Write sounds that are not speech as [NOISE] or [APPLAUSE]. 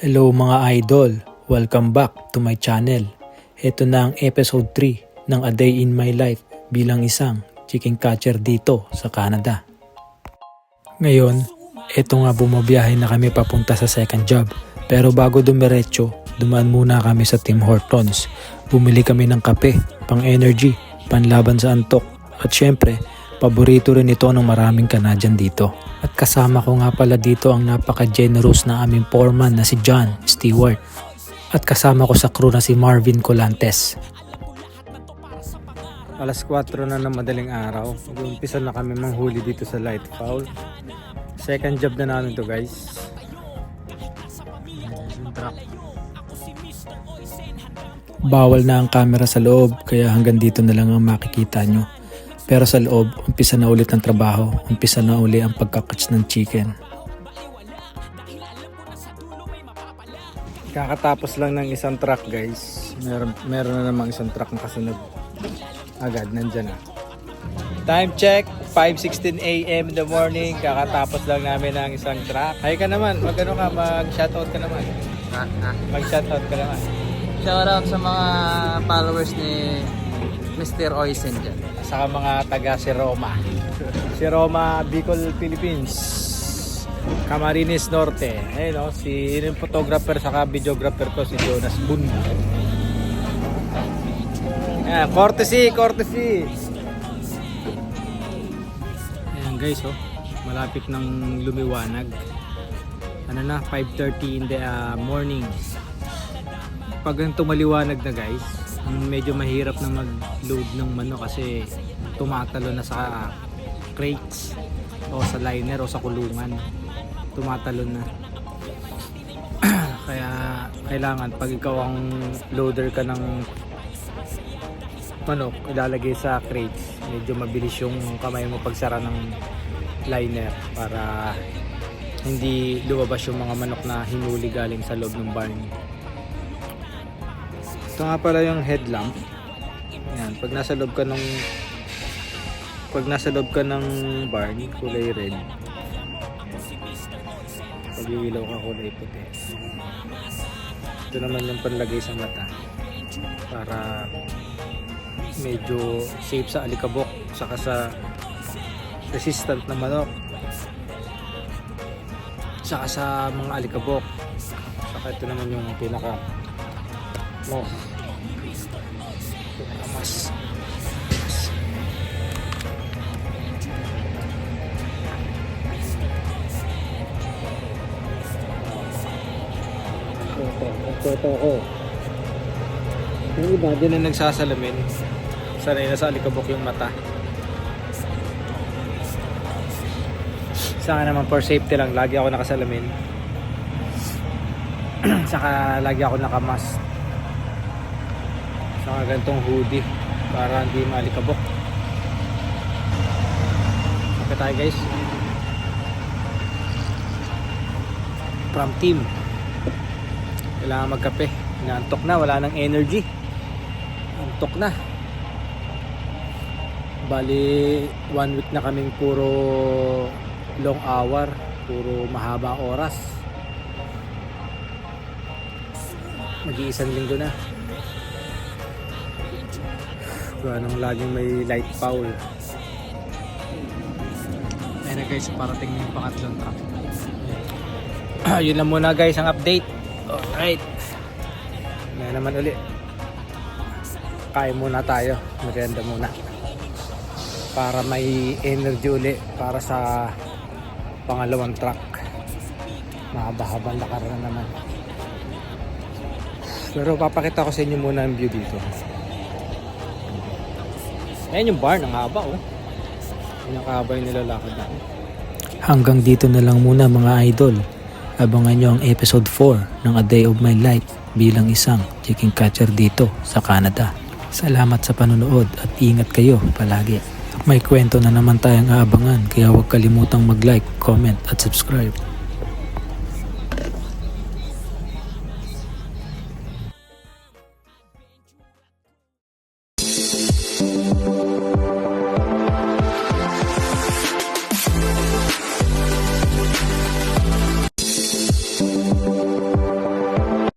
Hello mga idol, welcome back to my channel. Ito na ang episode 3 ng A Day in My Life bilang isang chicken catcher dito sa Canada. Ngayon, ito nga bumabiyahe na kami papunta sa second job. Pero bago dumiretso, dumaan muna kami sa Tim Hortons. Bumili kami ng kape, pang energy, panlaban sa antok. At syempre, paborito rin ito ng maraming Canadian dito. At kasama ko nga pala dito ang napaka-generous na aming foreman na si John Stewart. At kasama ko sa crew na si Marvin Colantes. Alas 4 na ng madaling araw. Mag-umpisa na kami manghuli dito sa light foul. Second job na namin to guys. Bawal na ang camera sa loob kaya hanggang dito na lang ang makikita nyo. Pero sa loob, umpisa na ulit ang trabaho, umpisa na uli ang pagkakatch ng chicken. Kakatapos lang ng isang truck guys. Meron, meron na namang isang truck na kasunod. Agad, nandyan na. Time check, 5.16 a.m. in the morning. Kakatapos lang namin ng isang truck. Hay ka naman, mag ano ka, mag-shoutout ka naman. Ha, ha. Mag-shoutout ka naman. Shoutout sa mga followers ni Mr. Oisen dyan. Saka mga taga si Roma. Si Roma, Bicol, Philippines. Camarines Norte. Ayun no, si yun yung photographer saka videographer ko si Jonas Boon. Ayan, courtesy, courtesy. Ayan guys, oh. Malapit ng lumiwanag. Ano na, 5.30 in the uh, morning. Pag ganito maliwanag na guys, medyo mahirap na mag-load ng manok kasi tumatalo na sa crates o sa liner o sa kulungan. Tumatalo na. [CLEARS THROAT] Kaya kailangan pag ikaw ang loader ka ng manok, ilalagay sa crates. Medyo mabilis yung kamay mo pagsara ng liner para hindi lumabas yung mga manok na hinuli galing sa loob ng barn. Ito nga pala yung headlamp. Yan, pag nasa loob ka ng pag nasa loob ka ng barn, kulay red. Pag iilaw ka kulay puti. Ito naman yung panlagay sa mata. Para medyo safe sa alikabok saka sa resistant na manok saka sa mga alikabok saka ito naman yung pinaka no pinaka ito ko yung iba din na nagsasalamin. Sanay na sa alikabok yung mata. Sa akin naman for safety lang lagi ako nakasalamin. [CLEARS THROAT] Saka lagi ako nakamask. Saka ganitong hoodie para hindi malikabok okay tayo guys. From team kailangan magkape. Inaantok na wala nang energy. Antok na. Bali one week na kaming puro long hour puro mahaba oras. Mag-iisang linggo na. Ganong laging may light foul. Ayun na guys parating na yung pangatlong truck. [CLEARS THROAT] Yun lang muna guys ang update alright. Na naman uli. Kain muna tayo. Merienda muna. Para may energy uli para sa pangalawang truck. Mahaba-habang lakar na naman. Pero papakita ko sa inyo muna ang view dito. Ayan yung barn ang haba oh. Yun ang haba yung nilalakad natin hanggang dito na lang muna mga idol abangan nyo ang episode 4 ng A Day of My Life bilang isang chicken catcher dito sa Canada salamat sa panonood at ingat kayo palagi may kwento na naman tayong aabangan kaya huwag kalimutang mag-like, comment at subscribe.